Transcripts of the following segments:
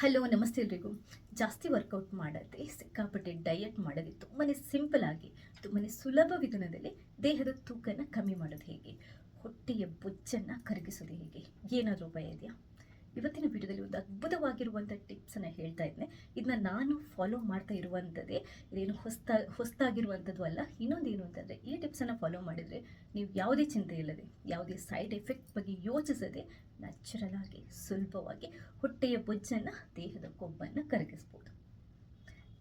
Hello, ನಮಸ್ತೆ ಎಲ್ರಿಗೂ. ಜಾಸ್ತಿ ವರ್ಕೌಟ್ ಮಾಡದೆ ಸಿಕ್ಕಾಪಟ್ಟೆ ಡಯಟ್ ಮಾಡದೆ ತುಂಬಾ ಸಿಂಪಲ್ ಆಗಿ ತುಂಬಾ ಸುಲಭ ವಿಧಾನದಲ್ಲಿ ದೇಹದ ತೂಕನ ಕಮ್ಮಿ ಮಾಡೋದು ಹೇಗೆ? ಹೊಟ್ಟೆಯ ಬೊಜ್ಜನ್ನು ಕರಗಿಸೋದು ಹೇಗೆ? ಏನಾದರೂ ಭಯ ಇದೆಯಾ? ಇವತ್ತಿನ ವಿಡಿಯೋದಲ್ಲಿ ಒಂದು ಅದ್ಭುತವಾಗಿರುವಂಥ ಟಿಪ್ಸನ್ನು ಹೇಳ್ತಾ ಇದ್ದೇನೆ ಇದನ್ನ ನಾನು ಫಾಲೋ ಮಾಡ್ತಾ ಇರುವಂಥದ್ದೇ ಇದೇನು ಹೊಸ್ತಾ, ಹೊಸ್ತಾಗಿರುವಂಥದ್ದು ಅಲ್ಲ ಇನ್ನೊಂದು ಏನು ಅಂತಂದರೆ ಈ ಟಿಪ್ಸನ್ನು ಫಾಲೋ ಮಾಡಿದರೆ ನೀವು ಯಾವುದೇ ಚಿಂತೆ ಇಲ್ಲದೆ, ಯಾವುದೇ ಸೈಡ್ ಎಫೆಕ್ಟ್ ಬಗ್ಗೆ ಯೋಚಿಸದೆ ನ್ಯಾಚುರಲ್ ಆಗಿ, ಸುಲಭವಾಗಿ ಹೊಟ್ಟೆಯ ಬೊಜ್ಜನ್ನು, ದೇಹದ ಕೊಬ್ಬನ್ನು ಕರಗಿಸ್ಬೋದು.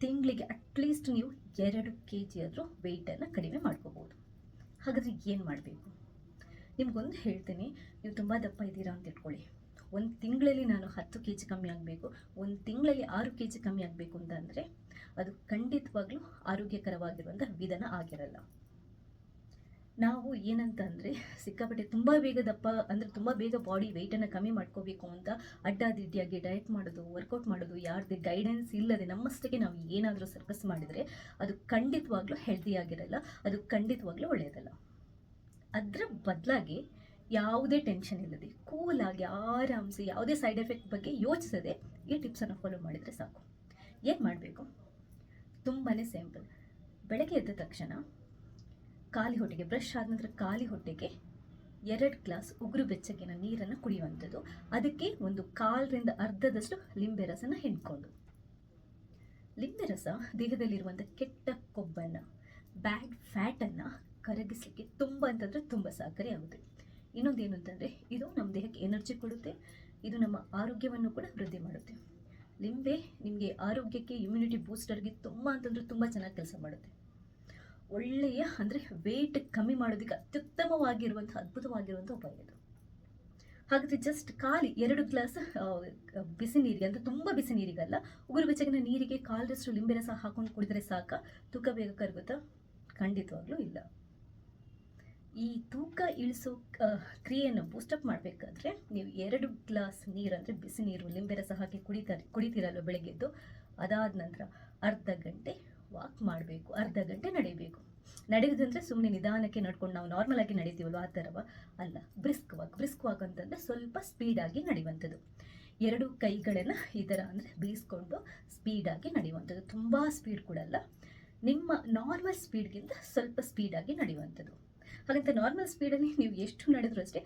ತಿಂಗಳಿಗೆ ಅಟ್ಲೀಸ್ಟ್ ನೀವು ಎರಡು ಕೆ ಜಿ ಆದರೂ ವೆಯ್ಟನ್ನು ಕಡಿಮೆ ಮಾಡ್ಕೋಬೋದು. ಹಾಗಾದರೆ ಏನು ಮಾಡಬೇಕು? ನಿಮ್ಗೊಂದು ಹೇಳ್ತೀನಿ, ನೀವು ತುಂಬ ದಪ್ಪ ಇದ್ದೀರಾ ಅಂತ ಇಟ್ಕೊಳ್ಳಿ. ಒಂದು ತಿಂಗಳಲ್ಲಿ ನಾನು ಹತ್ತು ಕೆ ಜಿ ಕಮ್ಮಿ ಆಗಬೇಕು, ಒಂದು ತಿಂಗಳಲ್ಲಿ ಆರು ಕೆ ಜಿ ಕಮ್ಮಿ ಆಗಬೇಕು ಅಂತಂದರೆ ಅದು ಖಂಡಿತವಾಗ್ಲೂ ಆರೋಗ್ಯಕರವಾಗಿರುವಂಥ ವಿಧಾನ ಆಗಿರಲ್ಲ. ನಾವು ಏನಂತ ಅಂದರೆ ಸಿಕ್ಕಾಪಟ್ಟೆ ತುಂಬ ಬೇಗ ದಪ್ಪ, ಅಂದರೆ ತುಂಬ ಬೇಗ ಬಾಡಿ ವೆಯ್ಟನ್ನು ಕಮ್ಮಿ ಮಾಡ್ಕೋಬೇಕು ಅಂತ ಅಡ್ಡಾದಿಡ್ಡಿಯಾಗಿ ಡಯಟ್ ಮಾಡೋದು ವರ್ಕೌಟ್ ಮಾಡೋದು, ಯಾರದೇ ಗೈಡೆನ್ಸ್ ಇಲ್ಲದೆ ನಮ್ಮಷ್ಟಕ್ಕೆ ನಾವು ಏನಾದರೂ ಸರ್ಕಸ್ ಮಾಡಿದರೆ ಅದು ಖಂಡಿತವಾಗ್ಲೂ ಹೆಲ್ದಿ ಆಗಿರಲ್ಲ, ಅದು ಖಂಡಿತವಾಗ್ಲೂ ಒಳ್ಳೆಯದಲ್ಲ ಅದರ ಬದಲಾಗಿ ಯಾವುದೇ ಟೆನ್ಷನ್ ಇಲ್ಲದೆ ಕೂಲಾಗಿ ಆರಾಮ್ಸಿ, ಯಾವುದೇ ಸೈಡ್ ಎಫೆಕ್ಟ್ ಬಗ್ಗೆ ಯೋಚಿಸದೆ ಈ ಟಿಪ್ಸನ್ನು ಫಾಲೋ ಮಾಡಿದರೆ ಸಾಕು. ಏನು ಮಾಡಬೇಕು? ತುಂಬಾ ಸಿಂಪಲ್ ಬೆಳಗ್ಗೆ ಎದ್ದ ತಕ್ಷಣ ಖಾಲಿ ಹೊಟ್ಟೆಗೆ ಬ್ರಷ್ ಆದ ನಂತರ ಖಾಲಿ ಹೊಟ್ಟೆಗೆ ಎರಡು ಗ್ಲಾಸ್ ಉಗುರು ಬೆಚ್ಚಗಿನ ನೀರನ್ನು ಕುಡಿಯುವಂಥದ್ದು. ಅದಕ್ಕೆ ಒಂದು ಕಾಲರಿಂದ ಅರ್ಧದಷ್ಟು ಲಿಂಬೆ ರಸನ ಹಿಂಡ್ಕೊಂಡು. ಲಿಂಬೆ ರಸ ದೇಹದಲ್ಲಿರುವಂಥ ಕೆಟ್ಟ ಕೊಬ್ಬನ್ನು ಬ್ಯಾಡ್ ಫ್ಯಾಟನ್ನು ಕರಗಿಸಲಿಕ್ಕೆ ತುಂಬ ಅಂತಂದರೆ ತುಂಬ ಸಹಕಾರಿ ಇನ್ನೊಂದು ಏನು ಅಂತಂದರೆ, ಇದು ನಮ್ಮ ದೇಹಕ್ಕೆ ಎನರ್ಜಿ ಕೊಡುತ್ತೆ, ಇದು ನಮ್ಮ ಆರೋಗ್ಯವನ್ನು ಕೂಡ ವೃದ್ಧಿ ಮಾಡುತ್ತೆ. ಲಿಂಬೆ ನಿಮಗೆ ಆರೋಗ್ಯಕ್ಕೆ ಇಮ್ಯುನಿಟಿ ಬೂಸ್ಟರ್ಗೆ ತುಂಬ ಅಂತಂದರೆ ತುಂಬ ಚೆನ್ನಾಗಿ ಕೆಲಸ ಮಾಡುತ್ತೆ. ಒಳ್ಳೆಯ ಅಂದರೆ ವೆಯ್ಟ್ ಕಮ್ಮಿ ಮಾಡೋದಕ್ಕೆ ಅತ್ಯುತ್ತಮವಾಗಿರುವಂಥ ಅದ್ಭುತವಾಗಿರುವಂಥ ಉಪಾಯ ಇದು. ಹಾಗಾದರೆ ಜಸ್ಟ್ ಖಾಲಿ ಎರಡು ಗ್ಲಾಸ್ ಬಿಸಿ ನೀರಿಗೆ, ಅಂದರೆ ತುಂಬ ಬಿಸಿ ನೀರಿಗಲ್ಲ ಉಗುರು ಬೆಚ್ಚಗಿನ ನೀರಿಗೆ ಕಾಲದಷ್ಟು ಲಿಂಬೆ ರಸ ಹಾಕೊಂಡು ಕುಡಿದ್ರೆ ಸಾಕ. ತೂಕ ಬೇಗ ಕರಗುತ್ತಾ? ಖಂಡಿತವಾಗ್ಲೂ ಇಲ್ಲ. ಈ ತೂಕ ಇಳಿಸೋ ಕ್ರಿಯೆಯನ್ನು ಬೂಸ್ಟಪ್ ಮಾಡಬೇಕಾದ್ರೆ ನೀವು ಎರಡು ಗ್ಲಾಸ್ ನೀರು ಬಿಸಿ ನೀರು, ಲಿಂಬೆ ರಸ ಹಾಕಿ ಕುಡಿತಾರೆ ಕುಡಿತೀರಲ್ವ ಬೆಳಗ್ಗೆದ್ದು ಅದಾದ ನಂತರ ಅರ್ಧ ಗಂಟೆ ವಾಕ್ ಮಾಡಬೇಕು, ಅರ್ಧ ಗಂಟೆ ನಡೀಬೇಕು. ನಡೆಯೋದಂದರೆ ಸುಮ್ಮನೆ ನಿಧಾನಕ್ಕೆ ನಡ್ಕೊಂಡು ನಾವು ನಾರ್ಮಲ್ ಆಗಿ ನಡೀತೀವಲ್ವ? ಆ ಥರವ ಅಲ್ಲ. ಬ್ರಿಸ್ಕ್ ವಾಕ್ ಬ್ರಿಸ್ಕ್ ವಾಕ್ ಅಂತಂದರೆ ಸ್ವಲ್ಪ ಸ್ಪೀಡಾಗಿ ನಡೆಯುವಂಥದ್ದು. ಎರಡು ಕೈಗಳನ್ನು ಈ ಥರ ಅಂದರೆ ಬೀಸ್ಕೊಂಡು ಸ್ಪೀಡಾಗಿ ನಡೆಯುವಂಥದ್ದು. ತುಂಬ ಸ್ಪೀಡ್ ಕೂಡ ಅಲ್ಲ. ನಿಮ್ಮ ನಾರ್ಮಲ್ ಸ್ಪೀಡ್ಗಿಂತ ಸ್ವಲ್ಪ ಸ್ಪೀಡಾಗಿ ನಡೆಯುವಂಥದ್ದು. ಹಾಗಂತ ನಾರ್ಮಲ್ ಸ್ಪೀಡಲ್ಲಿ ನೀವು ಎಷ್ಟು ನಡೆದ್ರು ಅಷ್ಟೇ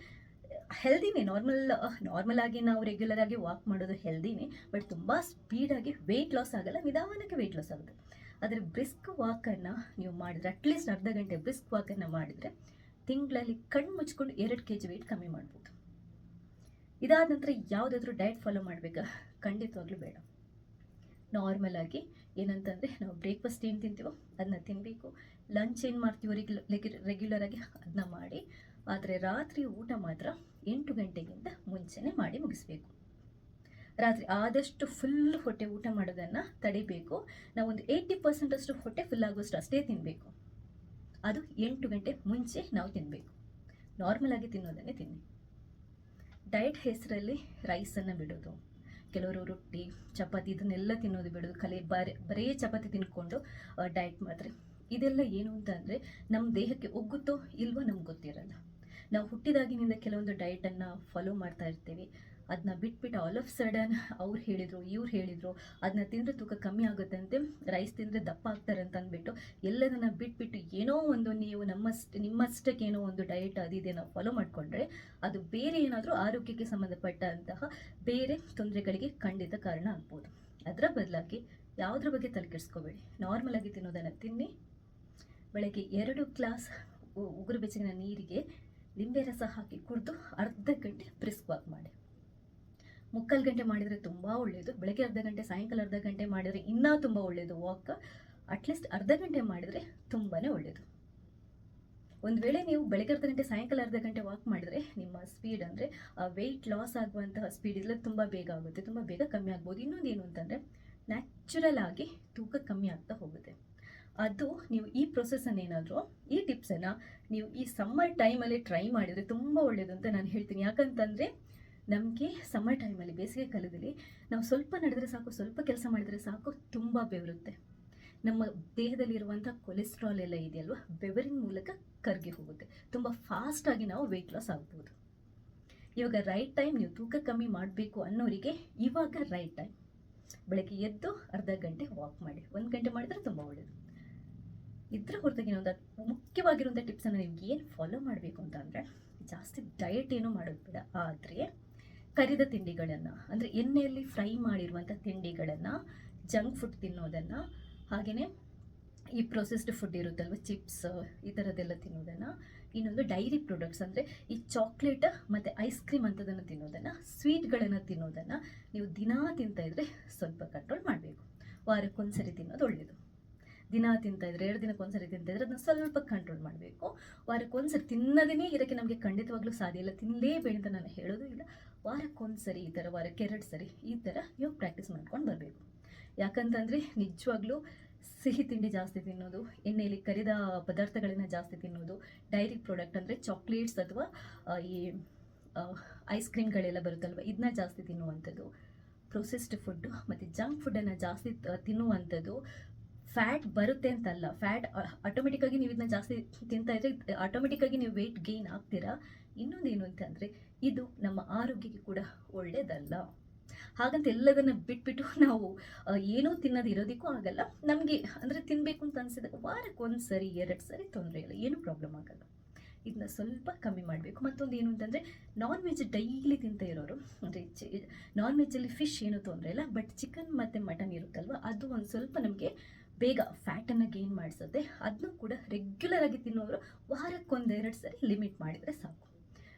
ಹೆಲ್ದಿನೇ ನಾರ್ಮಲ್ ನಾರ್ಮಲ್ ಆಗಿ ನಾವು ರೆಗ್ಯುಲರ್ ಆಗಿ ವಾಕ್ ಮಾಡೋದು ಹೆಲ್ದಿನೇ ಬಟ್ ತುಂಬ ಸ್ಪೀಡಾಗಿ ವೆಯ್ಟ್ ಲಾಸ್ ಆಗಲ್ಲ, ನಿಧಾನಕ್ಕೆ ವೆಯ್ಟ್ ಲಾಸ್ ಆಗುತ್ತೆ. ಆದರೆ ಬ್ರಿಸ್ಕ್ ವಾಕನ್ನು ನೀವು ಮಾಡಿದರೆ ಅಟ್ಲೀಸ್ಟ್ ಅರ್ಧ ಗಂಟೆ ಬ್ರಿಸ್ಕ್ ವಾಕನ್ನು ಮಾಡಿದರೆ, ತಿಂಗಳಲ್ಲಿ ಕಣ್ಣು ಮುಚ್ಕೊಂಡು ಎರಡು ಕೆ ಜಿ ವೆಯ್ಟ್ ಕಮ್ಮಿ ಮಾಡ್ಬೋದು. ಇದಾದ ನಂತರ ಯಾವುದಾದ್ರೂ ಡಯಟ್ ಫಾಲೋ ಮಾಡಬೇಕಾ? ಖಂಡಿತವಾಗ್ಲೂ ಬೇಡ. ನಾರ್ಮಲ್ ಆಗಿ ಏನಂತಂದರೆ, ನಾವು ಬ್ರೇಕ್ಫಾಸ್ಟ್ ಏನು ತಿಂತೀವೋ ಅದನ್ನ ತಿನ್ನಬೇಕು ಲಂಚ್ ಏನು ಮಾಡ್ತೀವೋ ರೆಗ್ಯು ರೆಗ್ಯುಲರ್ ಆಗಿ ಅದನ್ನ ಮಾಡಿ, ಆದರೆ ರಾತ್ರಿ ಊಟ ಮಾತ್ರ ಎಂಟು ಗಂಟೆಗಿಂತ ಮುಂಚೆನೇ ಮಾಡಿ ಮುಗಿಸ್ಬೇಕು. ರಾತ್ರಿ ಆದಷ್ಟು ಫುಲ್ ಹೊಟ್ಟೆ ಊಟ ಮಾಡೋದನ್ನು ತಡಿಬೇಕು. ನಾವು ಒಂದು ಏಯ್ಟಿ ಪರ್ಸೆಂಟ್ ಅಷ್ಟು ಹೊಟ್ಟೆ ಫುಲ್ ಆಗೋಷ್ಟು ಅಷ್ಟೇ ತಿನ್ನಬೇಕು ಅದು ಎಂಟು ಗಂಟೆ ಮುಂಚೆ ನಾವು ತಿನ್ನಬೇಕು ನಾರ್ಮಲ್ ಆಗಿ ತಿನ್ನೋದನ್ನೇ ತಿನ್ನಿ. ಡಯಟ್ ಹೆಸರಲ್ಲಿ ರೈಸನ್ನು ಬಿಡೋದು. ಕೆಲವರು ರೊಟ್ಟಿ, ಚಪಾತಿ ಇದನ್ನೆಲ್ಲ ತಿನ್ನೋದು ಬಿಡೋದು. ಕಲೆ, ಬರೇ, ಬರೀ ಚಪಾತಿ ತಿನ್ಕೊಂಡು ಡಯಟ್ ಮಾಡ್ತಾರೆ ಇದೆಲ್ಲ ಏನು ಅಂತ ಅಂದರೆ ನಮ್ಮ ದೇಹಕ್ಕೆ ಒಗ್ಗುತ್ತೋ ಇಲ್ವೋ ನಮ್ಗೆ ಗೊತ್ತಿರಲ್ಲ. ನಾವು ಹುಟ್ಟಿದಾಗಿನಿಂದ ಕೆಲವೊಂದು ಡಯಟನ್ನು ಫಾಲೋ ಮಾಡ್ತಾ ಇರ್ತೀವಿ. ಅದನ್ನ ಬಿಟ್ಬಿಟ್ಟು ಆಲ್ ಆಫ್ ಸಡನ್ ಅವ್ರು ಹೇಳಿದರು, ಇವ್ರು ಹೇಳಿದರು ಅದನ್ನ ತಿಂದರೆ ತೂಕ ಕಮ್ಮಿ ಆಗುತ್ತಂತೆ ರೈಸ್ ತಿಂದರೆ ದಪ್ಪ ಆಗ್ತಾರೆ ಅಂತ ಅಂದ್ಬಿಟ್ಟು ಎಲ್ಲದನ್ನು ಬಿಟ್ಬಿಟ್ಟು ಏನೋ ಒಂದು ನೀವು ನಮ್ಮಷ್ಟು, ನಿಮ್ಮಷ್ಟಕ್ಕೆ ಏನೋ ಒಂದು ಡಯಟ್ ಅದಿದೆ ನಾವು ಫಾಲೋ ಮಾಡಿಕೊಂಡ್ರೆ ಅದು ಬೇರೆ ಏನಾದರೂ ಆರೋಗ್ಯಕ್ಕೆ ಸಂಬಂಧಪಟ್ಟಂತಹ ಬೇರೆ ತೊಂದರೆಗಳಿಗೆ ಖಂಡಿತ ಕಾರಣ ಆಗ್ಬೋದು. ಅದರ ಬದಲಾಗಿ ಯಾವುದ್ರ ಬಗ್ಗೆ ತಲೆ ಕೆಡಿಸ್ಕೋಬೇಡಿ ನಾರ್ಮಲ್ ಆಗಿ ತಿನ್ನೋದನ್ನು ತಿನ್ನಿ ಬೆಳಗ್ಗೆ ಎರಡು ಗ್ಲಾಸ್ ಉಗುರು ಬೆಚ್ಚಗಿನ ನೀರಿಗೆ ಲಿಂಬೆ ರಸ ಹಾಕಿ ಕುಡಿದು ಅರ್ಧ ಗಂಟೆ ಬ್ರಿಸ್ಕ್ ವಾಕ್ ಮಾಡಿ. ಮುಕ್ಕಾಲು ಗಂಟೆ ಮಾಡಿದರೆ ತುಂಬ ಒಳ್ಳೆಯದು ಬೆಳಗ್ಗೆ ಅರ್ಧ ಗಂಟೆ, ಸಾಯಂಕಾಲ ಅರ್ಧ ಗಂಟೆ ಮಾಡಿದರೆ ಇನ್ನೂ ತುಂಬ ಒಳ್ಳೆಯದು ವಾಕ್ ಅಟ್ಲೀಸ್ಟ್ ಅರ್ಧ ಗಂಟೆ ಮಾಡಿದರೆ ತುಂಬಾ ಒಳ್ಳೆಯದು ಒಂದು ವೇಳೆ ನೀವು ಬೆಳಗ್ಗೆ ಅರ್ಧ ಗಂಟೆ, ಸಾಯಂಕಾಲ ಅರ್ಧ ಗಂಟೆ ವಾಕ್ ಮಾಡಿದರೆ ನಿಮ್ಮ ಸ್ಪೀಡ್ ಅಂದರೆ ವೆಯ್ಟ್ ಲಾಸ್ ಆಗುವಂತಹ ಸ್ಪೀಡ್ ಇಲ್ಲ ತುಂಬ ಬೇಗ ಆಗುತ್ತೆ. ತುಂಬ ಬೇಗ ಕಮ್ಮಿ ಆಗ್ಬೋದು. ಇನ್ನೊಂದು ಏನು ಅಂತಂದರೆ ನ್ಯಾಚುರಲ್ ಆಗಿ ತೂಕ ಕಮ್ಮಿ ಆಗ್ತಾ ಹೋಗುತ್ತೆ. ಅದು ನೀವು ಈ ಪ್ರೊಸೆಸನ್ನು ಏನಾದರೂ, ಈ ಟಿಪ್ಸನ್ನು ನೀವು ಈ ಸಮ್ಮರ್ ಟೈಮಲ್ಲಿ ಟ್ರೈ ಮಾಡಿದರೆ ತುಂಬ ಒಳ್ಳೆಯದು ಅಂತ ನಾನು ಹೇಳ್ತೀನಿ. ಯಾಕಂತಂದರೆ, ನಮಗೆ ಸಮ್ಮರ್ ಟೈಮಲ್ಲಿ ಬೇಸಿಗೆ ಕಾಲದಲ್ಲಿ ನಾವು ಸ್ವಲ್ಪ ನಡೆದರೆ ಸಾಕು, ಸ್ವಲ್ಪ ಕೆಲಸ ಮಾಡಿದರೆ ಸಾಕು ತುಂಬ ಬೆವರುತ್ತೆ. ನಮ್ಮ ದೇಹದಲ್ಲಿರುವಂಥ ಕೊಲೆಸ್ಟ್ರಾಲ್ ಎಲ್ಲ ಇದೆಯಲ್ವ, ಬೆವರಿನ ಮೂಲಕ ಕರಗಿ ಹೋಗುತ್ತೆ. ತುಂಬ ಫಾಸ್ಟಾಗಿ ನಾವು ವೆಯ್ಟ್ ಲಾಸ್ ಆಗ್ಬೋದು. ಇವಾಗ ರೈಟ್ ಟೈಮ್ ನೀವು ತೂಕ ಕಮ್ಮಿ ಮಾಡಬೇಕು ಅನ್ನೋರಿಗೆ ಇವಾಗ ರೈಟ್ ಟೈಮ್ ಬೆಳಗ್ಗೆ ಎದ್ದು ಅರ್ಧ ಗಂಟೆ ವಾಕ್ ಮಾಡಿ. ಒಂದು ಗಂಟೆ ಮಾಡಿದ್ರೆ ತುಂಬ ಒಳ್ಳೆಯದು ಇದ್ರ ಹೊರತಾಗಿ ಇನ್ನೊಂದು ಮುಖ್ಯವಾಗಿರುವಂಥ ಟಿಪ್ಸನ್ನು ನಿಮ್ಗೆ ಏನು ಫಾಲೋ ಮಾಡಬೇಕು ಅಂತ ಅಂದರೆ, ಜಾಸ್ತಿ ಡಯಟ್ ಏನು ಮಾಡೋದು ಬೇಡ. ಆದರೆ ಕರಿದ ತಿಂಡಿಗಳನ್ನು, ಅಂದರೆ ಎಣ್ಣೆಯಲ್ಲಿ ಫ್ರೈ ಮಾಡಿರುವಂಥ ತಿಂಡಿಗಳನ್ನು ಜಂಕ್ ಫುಡ್ ತಿನ್ನೋದನ್ನು ಹಾಗೆಯೇ ಈ ಪ್ರೊಸೆಸ್ಡ್ ಫುಡ್ ಇರುತ್ತಲ್ವ ಚಿಪ್ಸ್ ಈ ಥರದ್ದೆಲ್ಲ ತಿನ್ನೋದನ್ನು, ಇನ್ನೊಂದು ಡೈರಿ ಪ್ರಾಡಕ್ಟ್ಸ್ ಅಂದರೆ ಈ ಚಾಕ್ಲೇಟ್ ಮತ್ತು ಐಸ್ ಕ್ರೀಮ್ ಅಂಥದ್ದನ್ನು ತಿನ್ನೋದನ್ನು ಸ್ವೀಟ್ಗಳನ್ನು ತಿನ್ನೋದನ್ನು ನೀವು ದಿನಾ ತಿಂತಾ ಇದ್ದರೆ ಸ್ವಲ್ಪ ಕಂಟ್ರೋಲ್ ಮಾಡಬೇಕು. ವಾರಕ್ಕೊಂದ್ಸರಿ ತಿನ್ನೋದು ಒಳ್ಳೆಯದು ದಿನ ತಿಂತಾಯಿದ್ರೆ, ಎರಡು ದಿನಕ್ಕೆ ಒಂದ್ಸರಿ ತಿಂತಾಯಿದ್ರೆ ಅದನ್ನ ಸ್ವಲ್ಪ ಕಂಟ್ರೋಲ್ ಮಾಡಬೇಕು. ವಾರಕ್ಕೊಂದ್ಸರಿ ತಿನ್ನೋದೇ ಇರೋಕ್ಕೆ ನಮಗೆ ಖಂಡಿತವಾಗ್ಲೂ ಸಾಧ್ಯ ಇಲ್ಲ. ತಿನ್ನಲೇಬೇಡಿ ಅಂತ ನಾನು ಹೇಳೋದು ಇಲ್ಲ. ವಾರಕ್ಕೊಂದ್ಸರಿ ಈ ಥರ, ವಾರಕ್ಕೆ ಎರಡು ಸರಿ ಈ ಥರ ನೀವು ಪ್ರಾಕ್ಟೀಸ್ ಮಾಡ್ಕೊಂಡು ಬರಬೇಕು. ಯಾಕಂತಂದರೆ ನಿಜವಾಗ್ಲೂ ಸಿಹಿ ತಿಂಡಿ ಜಾಸ್ತಿ ತಿನ್ನೋದು, ಎಣ್ಣೆಯಲ್ಲಿ ಕರಿದ ಪದಾರ್ಥಗಳನ್ನ ಜಾಸ್ತಿ ತಿನ್ನೋದು ಡೈರಿ ಪ್ರಾಡಕ್ಟ್ ಅಂದರೆ ಚಾಕ್ಲೇಟ್ಸ್ ಅಥವಾ ಈ ಐಸ್ ಕ್ರೀಮ್ಗಳೆಲ್ಲ ಬರುತ್ತಲ್ವ ಇದನ್ನ ಜಾಸ್ತಿ ತಿನ್ನುವಂಥದ್ದು. ಪ್ರೊಸೆಸ್ಡ್ ಫುಡ್ಡು ಮತ್ತು ಜಂಕ್ ಫುಡ್ಡನ್ನು ಜಾಸ್ತಿ ತಿನ್ನುವಂಥದ್ದು. ಫ್ಯಾಟ್ ಬರುತ್ತೆ ಅಂತಲ್ಲ. ಫ್ಯಾಟ್ ಆಟೋಮೆಟಿಕ್ಕಾಗಿ ನೀವು ಇದನ್ನ ಜಾಸ್ತಿ ತಿಂತಾ ಇದ್ರೆ ಆಟೋಮೆಟಿಕ್ಕಾಗಿ ನೀವು ವೆಯ್ಟ್ ಗೇನ್ ಆಗ್ತೀರಾ? ಇನ್ನೊಂದು ಏನು ಅಂತಂದರೆ ಇದು ನಮ್ಮ ಆರೋಗ್ಯಕ್ಕೆ ಕೂಡ ಒಳ್ಳೆಯದಲ್ಲ ಹಾಗಂತ ಎಲ್ಲದನ್ನ ಬಿಟ್ಬಿಟ್ಟು ನಾವು ಏನೋ ತಿನ್ನೋದು ಇರೋದಕ್ಕೂ ಆಗಲ್ಲ. ನಮಗೆ ಅಂದರೆ ತಿನ್ನಬೇಕು ಅಂತ ಅನ್ಸಿದಾಗ ವಾರಕ್ಕೆ ಒಂದು ಸರಿ ಎರಡು ಸರಿ ತೊಂದರೆ ಇಲ್ಲ. ಏನೂ ಪ್ರಾಬ್ಲಮ್ ಆಗಲ್ಲ. ಇದನ್ನ ಸ್ವಲ್ಪ ಕಮ್ಮಿ ಮಾಡಬೇಕು. ಮತ್ತೊಂದು ಏನು ಅಂತಂದರೆ ನಾನ್ ವೆಜ್ ಡೈಲಿ ತಿಂತ ಇರೋರು, ಅಂದರೆ ನಾನ್ ವೆಜ್ಜಲ್ಲಿ ಫಿಶ್ ಏನೂ ತೊಂದರೆ ಇಲ್ಲ. ಬಟ್ ಚಿಕನ್ ಮತ್ತು ಮಟನ್ ಇರುತ್ತಲ್ವ, ಅದು ಒಂದು ಸ್ವಲ್ಪ ನಮಗೆ ಬೇಗ ಫ್ಯಾಟನ್ನು ಗೇನ್ ಮಾಡಿಸುತ್ತೆ ಅದನ್ನು ಕೂಡ ರೆಗ್ಯುಲರ್ ಆಗಿ ತಿನ್ನೋರು ವಾರಕ್ಕೊಂದೆರಡು ಸರಿ ಲಿಮಿಟ್ ಮಾಡಿದರೆ ಸಾಕು.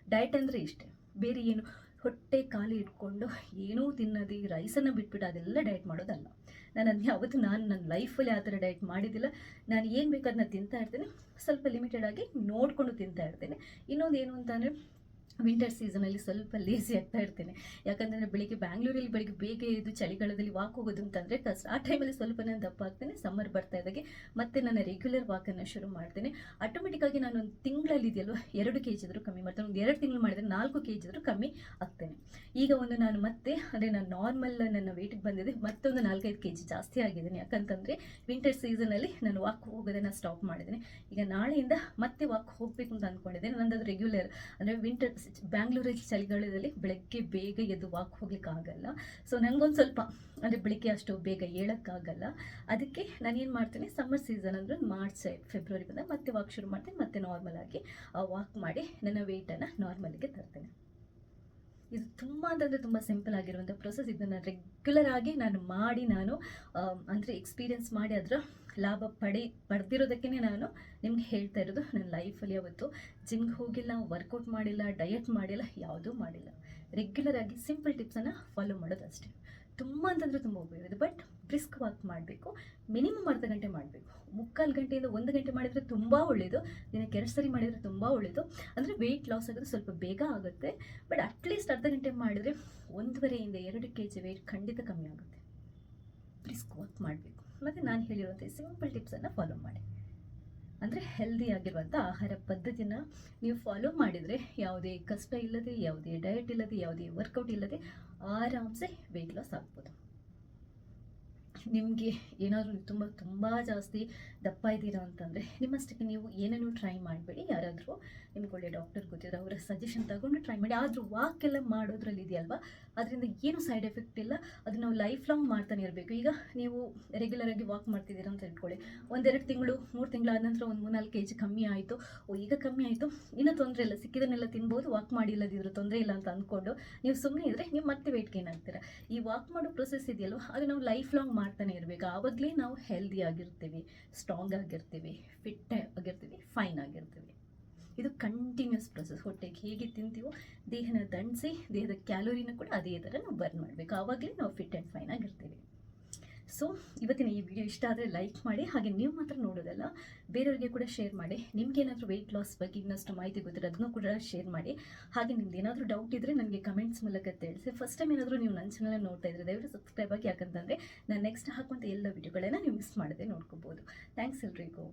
ಡಯಟ್ ಅಂದರೆ ಇಷ್ಟೇ. ಬೇರೆ ಏನು ಹೊಟ್ಟೆ ಖಾಲಿ ಇಟ್ಕೊಂಡು ಏನೂ ತಿನ್ನೋದು ರೈಸನ್ನು ಬಿಟ್ಬಿಟ್ಟು ಅದೆಲ್ಲ ಡಯಟ್ ಮಾಡೋದಲ್ಲ. ನಾನು ಅದನ್ನ ಯಾವತ್ತೂ ನಾನು ನನ್ನ ಲೈಫಲ್ಲಿ ಆ ಥರ ಡಯಟ್ ಮಾಡಿದ್ದಿಲ್ಲ. ನಾನು ಏನು ಬೇಕು ಅದನ್ನ ತಿಂತಾ ಇರ್ತೇನೆ. ಸ್ವಲ್ಪ ಲಿಮಿಟೆಡ್ ಆಗಿ ನೋಡಿಕೊಂಡು ತಿಂತಾ ಇರ್ತೇನೆ. ಇನ್ನೊಂದು ಏನು ಅಂತಂದರೆ ವಿಂಟರ್ ಸೀಸನಲ್ಲಿ ಸ್ವಲ್ಪ ಲೇಸಿ ಆಗ್ತಾ ಇರ್ತೇನೆ. ಯಾಕಂದರೆ ಬೆಳಿಗ್ಗೆ ಬ್ಯಾಂಗ್ಳೂರಲ್ಲಿ ಬೆಳಿಗ್ಗೆ ಬೇಗ ಇದು ಚಳಿಗಾಲದಲ್ಲಿ ವಾಕ್ ಹೋಗೋದು ಅಂತಂದರೆ ಕಷ್ಟ ಆ ಟೈಮಲ್ಲಿ ಸ್ವಲ್ಪ ನಾನು ದಪ್ಪ ಆಗ್ತೇನೆ ಸಮ್ಮರ್ ಬರ್ತಾ ಇದ್ದಾಗೆ ಮತ್ತೆ ನನ್ನ ರೆಗ್ಯುಲರ್ ವಾಕನ್ನು ಶುರು ಮಾಡ್ತೇನೆ. ಆಟೋಮೆಟಿಕ್ಕಾಗಿ ನಾನು ಒಂದು ತಿಂಗಳಲ್ಲಿ ಇದೆಯಲ್ವ, ಎರಡು ಕೆ ಜಿ ಕಮ್ಮಿ ಮಾಡ್ತೇನೆ. ಒಂದು ಎರಡು ತಿಂಗಳು ಮಾಡಿದರೆ ನಾಲ್ಕು ಕೆ ಜಿ ಕಮ್ಮಿ ಆಗ್ತೇನೆ. ಈಗ ಒಂದು ನಾನು ಮತ್ತೆ, ಅಂದರೆ ನಾನು ನಾರ್ಮಲ್ ನನ್ನ ವೆಯ್ಟಿಗೆ ಬಂದಿದೆ, ಮತ್ತೊಂದು ನಾಲ್ಕೈದು ಕೆ ಜಿ ಜಾಸ್ತಿ ಆಗಿದ್ದೀನಿ. ಯಾಕಂತಂದರೆ ವಿಂಟರ್ ಸೀಸನಲ್ಲಿ ನಾನು ವಾಕ್ ಹೋಗೋದನ್ನು ಸ್ಟಾಪ್ ಮಾಡಿದ್ದೀನಿ. ಈಗ ನಾಳೆಯಿಂದ ಮತ್ತೆ ವಾಕ್ ಹೋಗಬೇಕು ಅಂತ ಅಂದ್ಕೊಂಡಿದ್ದೇನೆ ನಂದು ರೆಗ್ಯುಲರ್ ಅಂದರೆ ವಿಂಟರ್ ಬ್ಯಾಂಗ್ಳೂರಲ್ಲಿ ಚಳಿಗಾಲದಲ್ಲಿ ಬೆಳಗ್ಗೆ ಬೇಗ ಎದ್ದು ವಾಕ್ ಹೋಗ್ಲಿಕ್ಕೆ ಆಗಲ್ಲ. ಸೊ ನನಗೊಂದು ಸ್ವಲ್ಪ, ಅಂದರೆ ಬೆಳಗ್ಗೆ ಅಷ್ಟು ಬೇಗ ಹೇಳೋಕ್ಕಾಗಲ್ಲ ಅದಕ್ಕೆ ನಾನು ಏನು ಮಾಡ್ತೀನಿ ಸಮ್ಮರ್ ಸೀಸನ್ ಅಂದರೆ ಮಾರ್ಚ್ ಫೆಬ್ರವರಿ ಬಂದಾಗ ಮತ್ತೆ ವಾಕ್ ಶುರು ಮಾಡ್ತೀನಿ, ಮತ್ತೆ ನಾರ್ಮಲ್ ಆಗಿ ವಾಕ್ ಮಾಡಿ ನನ್ನ ವೆಯ್ಟನ್ನು ನಾರ್ಮಲಿಗೆ ತರ್ತೇನೆ. ಇದು ತುಂಬ ಅಂತಂದರೆ ತುಂಬ ಸಿಂಪಲ್ ಆಗಿರುವಂಥ ಪ್ರೊಸೆಸ್ ಇದನ್ನು ರೆಗ್ಯುಲರ್ ಆಗಿ ನಾನು ಮಾಡಿ, ನಾನು ಅಂದರೆ ಎಕ್ಸ್ಪೀರಿಯನ್ಸ್ ಮಾಡಿ ಅದರ ಲಾಭ ಪಡೆ ಪಡೆದಿರೋದಕ್ಕೇ ನಾನು ನಿಮ್ಗೆ ಹೇಳ್ತಾ ಇರೋದು. ನನ್ನ ಲೈಫಲ್ಲಿ ಅವತ್ತು ಜಿಮ್ಗೆ ಹೋಗಿಲ್ಲ ವರ್ಕೌಟ್ ಮಾಡಿಲ್ಲ ಡಯಟ್ ಮಾಡಿಲ್ಲ, ಯಾವುದೂ ಮಾಡಿಲ್ಲ. ರೆಗ್ಯುಲರ್ ಆಗಿ ಸಿಂಪಲ್ ಟಿಪ್ಸನ್ನು ಫಾಲೋ ಮಾಡೋದು ಅಷ್ಟೇ ತುಂಬ ಅಂತಂದರೆ ತುಂಬ ಉಪಯೋಗ ಇದೆ. ಬಟ್ ಬ್ರಿಸ್ಕ್ ವಾಕ್ ಮಾಡಬೇಕು ಮಿನಿಮಮ್ ಅರ್ಧ ಗಂಟೆ ಮಾಡಬೇಕು. ಮುಕ್ಕಾಲು ಗಂಟೆಯಿಂದ ಒಂದು ಗಂಟೆ ಮಾಡಿದರೆ ತುಂಬ ಒಳ್ಳೆಯದು ದಿನಕ್ಕೆ ಎರಡು ಸರಿ ಮಾಡಿದರೆ ತುಂಬ ಒಳ್ಳೆಯದು ಅಂದರೆ ವೆಯ್ಟ್ ಲಾಸ್ ಆಗೋದು ಸ್ವಲ್ಪ ಬೇಗ ಆಗುತ್ತೆ. ಬಟ್ ಅಟ್ಲೀಸ್ಟ್ ಅರ್ಧ ಗಂಟೆ ಮಾಡಿದರೆ ಒಂದೂವರೆಯಿಂದ ಎರಡು ಕೆ ಜಿ ವೆಯ್ಟ್ ಖಂಡಿತ ಕಮ್ಮಿ ಆಗುತ್ತೆ. ಬ್ರಿಸ್ಕ್ ವಾಕ್ ಮಾಡಬೇಕು. ಮತ್ತು ನಾನು ಹೇಳಿರುವಂಥ ಸಿಂಪಲ್ ಟಿಪ್ಸನ್ನು ಫಾಲೋ ಮಾಡಿ. ಅಂದರೆ ಹೆಲ್ದಿ ಆಗಿರುವಂಥ ಆಹಾರ ಪದ್ಧತಿನ ನೀವು ಫಾಲೋ ಮಾಡಿದರೆ ಯಾವುದೇ ಕಷ್ಟ ಇಲ್ಲದೆ, ಯಾವುದೇ ಡಯಟ್ ಇಲ್ಲದೆ, ಯಾವುದೇ ವರ್ಕೌಟ್ ಇಲ್ಲದೆ ಆರಾಮ್ಸೆ ವೆಯ್ಟ್ ಲಾಸ್ ಆಗ್ಬೋದು. ನಿಮಗೆ ಏನಾದರೂ ತುಂಬ ತುಂಬ ಜಾಸ್ತಿ ದಪ್ಪ ಇದ್ದೀರಾ ಅಂತಂದರೆ ನಿಮ್ಮಷ್ಟಕ್ಕೆ ನೀವು ಏನೇನೋ ಟ್ರೈ ಮಾಡಬೇಡಿ. ಯಾರಾದರೂ ನಿಮ್ಗೆ ಒಳ್ಳೆ ಡಾಕ್ಟರ್ ಗೊತ್ತಿರೋ ಅವರ ಸಜೆಷನ್ ತಗೊಂಡು ಟ್ರೈ ಮಾಡಿ. ಆದರೂ ವಾಕ್ ಎಲ್ಲ ಮಾಡೋದ್ರಲ್ಲಿ ಇದೆಯಲ್ವಾ? ಅದರಿಂದ ಏನು ಸೈಡ್ ಎಫೆಕ್ಟ್ ಇಲ್ಲ. ಅದು ನಾವು ಲೈಫ್ ಲಾಂಗ್ ಮಾಡ್ತಾನೆ ಇರಬೇಕು. ಈಗ ನೀವು ರೆಗ್ಯುಲರ್ ಆಗಿ ವಾಕ್ ಮಾಡ್ತಿದ್ದೀರಾ ಅಂತ ಇಟ್ಕೊಳ್ಳಿ. ಒಂದೆರಡು ತಿಂಗಳು, ಮೂರು ತಿಂಗಳಾದ ನಂತರ ಒಂದು ಮೂರ್ನಾಲ್ಕು ಕೆ ಜಿ ಕಮ್ಮಿ ಆಯಿತು. ಓ, ಈಗ ಕಮ್ಮಿ ಆಯಿತು. ಇನ್ನೂ ತೊಂದರೆ ಇಲ್ಲ. ಸಿಕ್ಕಿದನ್ನೆಲ್ಲ ತಿನ್ಬೋದು. ವಾಕ್ ಮಾಡಿಲ್ಲದಿದ್ರು ತೊಂದರೆ ಇಲ್ಲ ಅಂತ ಅಂದ್ಕೊಂಡು ನೀವು ಸುಮ್ಮನೆ ಇದ್ದರೆ ನೀವು ಮತ್ತೆ ವೆಯ್ಟ್ ಗೇನ್ ಆಗ್ತೀರಾ. ಈ ವಾಕ್ ಮಾಡೋ ಪ್ರೊಸೆಸ್ ಇದೆಯಲ್ವ? ಅದು ನಾವು ಲೈಫ್ ಲಾಂಗ್ ಮಾಡ್ತಾನೆ ಇರಬೇಕು. ಆವಾಗಲೇ ನಾವು ಹೆಲ್ದಿ ಆಗಿರ್ತೀವಿ ಸ್ಟ್ರಾಂಗ್ ಆಗಿರ್ತೀವಿ ಫಿಟ್ ಆಗಿರ್ತೀವಿ ಫೈನ್ ಆಗಿರ್ತೀವಿ. ಇದು ಕಂಟಿನ್ಯೂಸ್ ಪ್ರೊಸೆಸ್ ಹೊಟ್ಟೆಗೆ ಹೇಗೆ ತಿಂತೀವೋ, ದೇಹನ ದಂಡಿಸಿ, ದೇಹದ ಕ್ಯಾಲೋರಿನ ಕೂಡ ಅದೇ ಥರ ನಾವು ಬರ್ನ್ ಮಾಡಬೇಕು. ಆವಾಗಲೇ ನಾವು ಫಿಟ್ ಆ್ಯಂಡ್ ಫೈನ್ ಆಗಿರ್ತೀವಿ. ಸೊ ಇವತ್ತಿನ ಈ ವಿಡಿಯೋ ಇಷ್ಟ ಆದರೆ ಲೈಕ್ ಮಾಡಿ, ಹಾಗೆ ನೀವು ಮಾತ್ರ ನೋಡೋದಲ್ಲ, ಬೇರೆಯವರಿಗೆ ಕೂಡ ಶೇರ್ ಮಾಡಿ, ನಿಮ್ಗೆ ಏನಾದರೂ ವೆಯ್ಟ್ ಲಾಸ್ ಬಗ್ಗೆ ಇನ್ನಷ್ಟು ಮಾಹಿತಿ ಗೊತ್ತಿರೋ ಅದನ್ನು ಕೂಡ ಶೇರ್ ಮಾಡಿ. ಹಾಗೆ ನಿಮ್ದು ಏನಾದರೂ ಡೌಟ್ ಇದ್ದರೆ ನನಗೆ ಕಮೆಂಟ್ಸ್ ಮೂಲಕ ತಿಳಿಸಿ. ಫಸ್ಟ್ ಟೈಮ್ ಏನಾದರೂ ನೀವು ನನ್ನ ಚಾನಲ್ ನೋಡ್ತಾ ಇದ್ರೆ ದಯವಿಟ್ಟು ಸಬ್ಸ್ಕ್ರೈಬ್ ಆಗಿ ಯಾಕಂತಂದರೆ ನಾನು ನೆಕ್ಸ್ಟ್ ಹಾಕುವಂಥ ಎಲ್ಲ ವಿಡಿಯೋಗಳನ್ನ ನೀವು ಮಿಸ್ ಮಾಡದೆ ನೋಡ್ಕೋಬೋದು. ಥ್ಯಾಂಕ್ಸ್ ಎಲ್ರಿಗೂ.